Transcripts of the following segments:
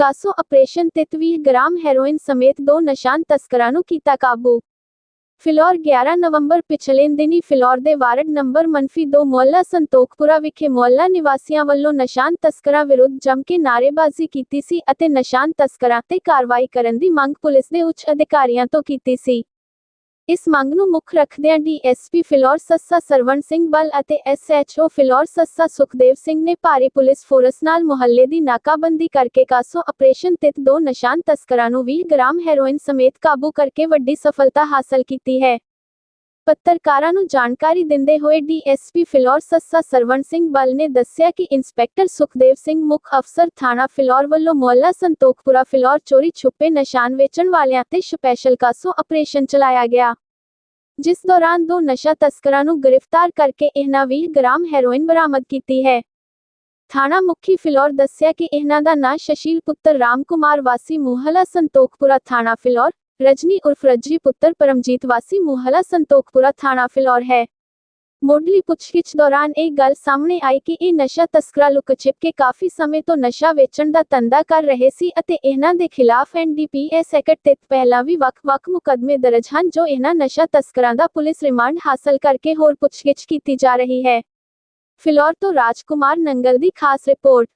CASO operation ਤਹਿਤ 20 gram heroin ਸਮੇਤ ਦੋ ਨਸ਼ਾਨ ਤਸਕਰਾਂ ਨੂੰ ਕੀਤਾ ਕਾਬੂ ਫਿਲੌਰ 11 ਨਵੰਬਰ ਪਿਛਲੇ ਦਿਨੀ ਫਿਲੌਰ ਦੇ ਵਾਰਡ ਨੰਬਰ ਮੰਫੀ 2 ਮੁਹੱਲਾ ਸੰਤੋਖਪੁਰਾ ਵਿਖੇ ਮੁਹੱਲਾ ਨਿਵਾਸੀਆਂ ਵੱਲੋਂ ਨਸ਼ਾਨ ਤਸਕਰਾਂ ਵਿਰੁੱਧ ਜੰਮ ਕੇ ਨਾਅਰੇਬਾਜ਼ੀ ਕੀਤੀ ਸੀ ਅਤੇ ਨਸ਼ਾਨ ਤਸਕਰਾਂ ਤੇ ਕਾਰਵਾਈ ਕਰਨ ਦੀ ਮੰਗ ਪੁਲਿਸ ਦੇ ਉੱਚ ਅਧਿਕਾਰੀਆਂ ਤੋਂ ਕੀਤੀ ਸੀ ਇਸ ਮੰਗ ਨੂੰ ਮੁੱਖ ਰੱਖਦਿਆਂ ਡੀਐਸਪੀ ਫਿਲੌਰ ਸੱਸਾ ਸਰਵਣ ਸਿੰਘ ਬਲ ਅਤੇ ਐਸਐਚਓ ਫਿਲੌਰ ਸੱਸਾ ਸੁਖਦੇਵ ਸਿੰਘ ਨੇ ਭਾਰੀ ਪੁਲਿਸ ਫੋਰਸ ਨਾਲ ਮੁਹੱਲੇ ਦੀ ਨਾਕਾਬੰਦੀ ਕਰਕੇ ਕਾਸੋ ਆਪਰੇਸ਼ਨ ਤਿਤ ਦੋ ਨਿਸ਼ਾਨ ਤਸਕਰਾਂ ਨੂੰ 20 ਗ੍ਰਾਮ ਹੈਰੋਇਨ ਸਮੇਤ ਕਾਬੂ ਕਰਕੇ ਵੱਡੀ ਸਫਲਤਾ ਹਾਸਲ ਕੀਤੀ ਹੈ। ਪੱਤਰਕਾਰਾਂ ਨੂੰ ਜਾਣਕਾਰੀ ਦਿੰਦੇ ਹੋਏ ਡੀਐਸਪੀ ਫਿਲੌਰ ਸੱਸਾ ਸਰਵਣ ਸਿੰਘ ਬਲ ਨੇ ਦੱਸਿਆ ਕਿ ਇੰਸਪੈਕਟਰ ਸੁਖਦੇਵ ਸਿੰਘ ਮੁੱਖ ਅਫਸਰ ਥਾਣਾ ਫਿਲੌਰ ਵੱਲੋਂ ਮੁਹੱਲਾ ਸੰਤੋਖਪੁਰਾ ਫਿਲੌਰ ਚੋਰੀ ਛੁਪੇ ਨਿਸ਼ਾਨ ਵੇਚਣ ਵਾਲਿਆਂ ਤੇ ਸਪੈਸ਼ਲ ਕਾਸੋ ਆਪਰੇਸ਼ਨ ਚਲਾਇਆ ਗਿਆ। ਜਿਸ ਦੌਰਾਨ ਦੋ ਨਸ਼ਾ ਤਸਕਰਾਂ ਨੂੰ ਗ੍ਰਿਫਤਾਰ ਕਰਕੇ ਇਹਨਾਂ 20 ਗ੍ਰਾਮ ਹੈਰੋਇਨ ਬਰਾਮਦ ਕੀਤੀ ਹੈ। ਥਾਣਾ ਮੁਖੀ ਫਿਲੌਰ ਦੱਸਿਆ ਕਿ ਇਹਨਾਂ ਦਾ ਨਾਂ ਸ਼ਸ਼ੀਲ ਪੁੱਤਰ ਰਾਮ ਕੁਮਾਰ ਵਾਸੀ ਮੁਹੱਲਾ ਸੰਤੋਖਪੁਰਾ ਥਾਣਾ ਫਿਲੌਰ ਰਜਨੀ ਉਰਫ ਰੱਜੀ ਪੁੱਤਰ ਪਰਮਜੀਤ ਵਾਸੀ ਮੁਹੱਲਾ ਸੰਤੋਖਪੁਰਾ ਥਾਣਾ ਫਿਲੌਰ ਹੈ ਮੁੱਢਲੀ ਪੁੱਛਗਿੱਛ ਦੌਰਾਨ ਇਹ ਗੱਲ ਸਾਹਮਣੇ ਆਈ ਕਿ ਇਹ ਨਸ਼ਾ ਤਸਕਰਾ ਲੁਕ ਛਿਪ ਕੇ ਕਾਫੀ ਸਮੇਂ ਤੋਂ ਨਸ਼ਾ ਵੇਚਣ ਦਾ ਧੰਦਾ ਕਰ ਰਹੇ ਸੀ ਅਤੇ ਇਹਨਾਂ ਦੇ ਖਿਲਾਫ ਐਨਡੀਪੀਐਸ ਐਕਟ ਤਹਿਤ ਪਹਿਲਾਂ ਵੀ ਵੱਖ-ਵੱਖ ਮੁਕੱਦਮੇ ਦਰਜ ਹਨ ਜੋ ਇਹਨਾਂ ਨਸ਼ਾ ਤਸਕਰਾਂ ਦਾ ਪੁਲਿਸ ਰਿਮਾਂਡ ਹਾਸਲ ਕਰਕੇ ਹੋਰ ਪੁੱਛਗਿੱਛ ਕੀਤੀ ਜਾ ਰਹੀ ਹੈ ਫਿਲੌਰ ਤੋਂ ਰਾਜਕੁਮਾਰ ਨੰਗਲ ਦੀ ਖਾਸ ਰਿਪੋਰਟ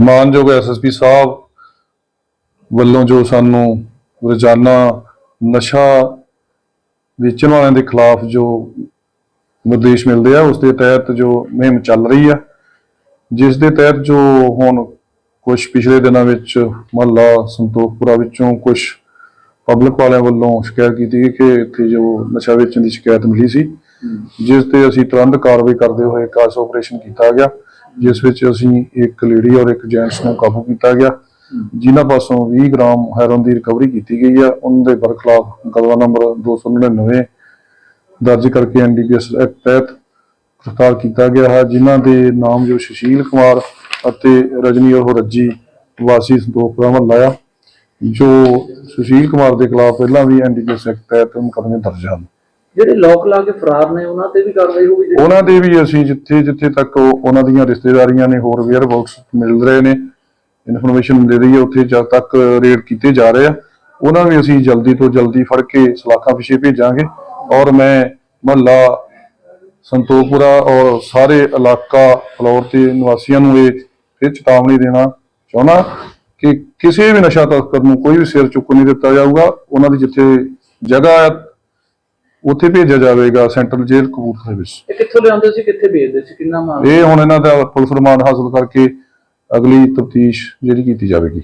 ਮਾਨਯੋਗ ਐਸਐਸਪੀ ਸਾਹਿਬ ਵੱਲੋਂ ਜੋ ਸਾਨੂੰ ਰੋਜ਼ਾਨਾ ਨਸ਼ਾ ਵੇਚਣ ਵਾਲਿਆਂ ਦੇ ਖਿਲਾਫ ਜੋ ਨਿਰਦੇਸ਼ ਮਿਲਦੇ ਆ ਉਸ ਦੇ ਤਹਿਤ ਜੋ ਮੁਹਿੰਮ ਚੱਲ ਰਹੀ ਆ ਜਿਸ ਦੇ ਤਹਿਤ ਜੋ ਹੁਣ ਕੁਝ ਪਿਛਲੇ ਦਿਨਾਂ ਵਿੱਚ ਮਹੱਲਾ ਸੰਤੋਖਪੁਰਾ ਵਿੱਚੋਂ ਕੁਝ ਪਬਲਿਕ ਵਾਲਿਆਂ ਵੱਲੋਂ ਸ਼ਿਕਾਇਤ ਕੀਤੀ ਗਈ ਕਿ ਇੱਥੇ ਜੋ ਨਸ਼ਾ ਵੇਚਣ ਦੀ ਸ਼ਿਕਾਇਤ ਮਿਲੀ ਸੀ ਜਿਸ ਤੇ ਅਸੀਂ ਤੁਰੰਤ ਕਾਰਵਾਈ ਕਰਦੇ ਹੋਏ ਕਾਸ ਆਪਰੇਸ਼ਨ ਕੀਤਾ ਗਿਆ। ਜਿਸ ਵਿੱਚ ਅਸੀਂ ਇੱਕ ਲੇਡੀ ਔਰ ਇੱਕ ਜੈਂਟਸ ਨੂੰ ਕਾਬੂ ਕੀਤਾ ਗਿਆ। ਜਿਨ੍ਹਾਂ ਪਾਸੋਂ 20 ਗ੍ਰਾਮ ਹੈਰੋਨ ਦੀ ਰਿਕਵਰੀ ਕੀਤੀ ਗਈ ਹੈ ਉਹਨਾਂ ਦੇ ਬਰ ਖਿਲਾਫ ਮੁਕੱਦਮਾ ਨੰਬਰ 299 ਦਰਜ ਕਰਕੇ ਐਨਡੀਪੀਐਸ ਐਕਟ ਤਹਿਤ ਗ੍ਰਿਫਤਾਰ ਕੀਤਾ ਗਿਆ ਹੈ, ਜਿਨ੍ਹਾਂ ਦੇ ਨਾਮ ਜੋ ਸੁਸ਼ੀਲ ਕੁਮਾਰ ਅਤੇ ਰਜਨੀ ਉਹ ਰੱਜੀ ਵਾਸੀ ਸੰਤੋਖਪੁਰਾ ਮਹੱਲਾ ਆ, ਜੋ ਸੁਸ਼ੀਲ ਕੁਮਾਰ ਦੇ ਖਿਲਾਫ ਪਹਿਲਾਂ ਵੀ ਐਨਡੀਪੀਐਸ ਐਕਟ ਤਹਿਤ ਮੁਕੱਦਮੇ ਦਰਜ ਹਨ। ਜਿਹੜੇ ਲੋਕ ਲਾ ਕੇ ਫਰਾਰ ਨੇ, ਉਹਨਾਂ ਤੇ ਵੀ ਕਾਰਵਾਈ ਹੋਊਗੀ ਉਹਨਾਂ ਦੇ ਵੀ ਅਸੀਂ ਜਿੱਥੇ ਜਿੱਥੇ ਤੱਕ ਉਹਨਾਂ ਦੀਆਂ ਰਿਸ਼ਤੇਦਾਰੀਆਂ ਨੇ, ਹੋਰ ਵੇਅਰ ਬਾਕਸ ਮਿਲ ਰਹੇ ਨੇ ਇਨਫੋਰਮੇਸ਼ਨ ਦੇ ਰਹੀ ਹੈ ਉੱਥੇ ਜਦ ਤੱਕ ਰੇਡ ਕੀਤੇ ਜਾ ਰਹੇ ਆ, ਉਹਨਾਂ ਨੂੰ ਅਸੀਂ ਜਲਦੀ ਤੋਂ ਜਲਦੀ ਫੜ ਕੇ ਸਲਾਖਾਂ ਪਿਛੇ ਭੇਜਾਂਗੇ ਔਰ ਮੈਂ ਮਹੱਲਾ ਸੰਤੋਖਪੁਰਾ ਔਰ ਸਾਰੇ ਇਲਾਕਾ ਫਲੋਰ ਤੇ ਨਿਵਾਸੀਆਂ ਨੂੰ ਇਹ ਇਹ ਚੇਤਾਵਨੀ ਦੇਣਾ ਚਾਹੁੰਦਾ ਕਿ ਕਿਸੇ ਵੀ ਨਸ਼ਾ ਤਸਕਰ ਨੂੰ ਕੋਈ ਵੀ ਸਿਰ ਚੁੱਕ ਨਹੀਂ ਦਿੱਤਾ ਜਾਊਗਾ, ਉਹਨਾਂ ਦੀ ਜਿੱਥੇ ਜਗ੍ਹਾ ਆ ਉੱਥੇ ਭੇਜਿਆ ਜਾਵੇਗਾ ਸੈਂਟਰਲ ਜੇਲ੍ਹ ਕਪੂਰਥਲੇ ਵਿੱਚ। ਇਹ ਕਿੱਥੋਂ ਲਿਆਉਂਦੇ ਸੀ ਕਿੱਥੇ ਵੇਚਦੇ ਸੀ ਕਿੰਨਾ ਮਾਲ? ਇਹ ਹੁਣ ਇਹਨਾਂ ਦਾ ਪੁਲਿਸ ਰਿਮਾਂਡ ਹਾਸਲ ਕਰਕੇ ਅਗਲੀ ਤਫਤੀਸ਼ ਜਿਹੜੀ ਕੀਤੀ ਜਾਵੇਗੀ।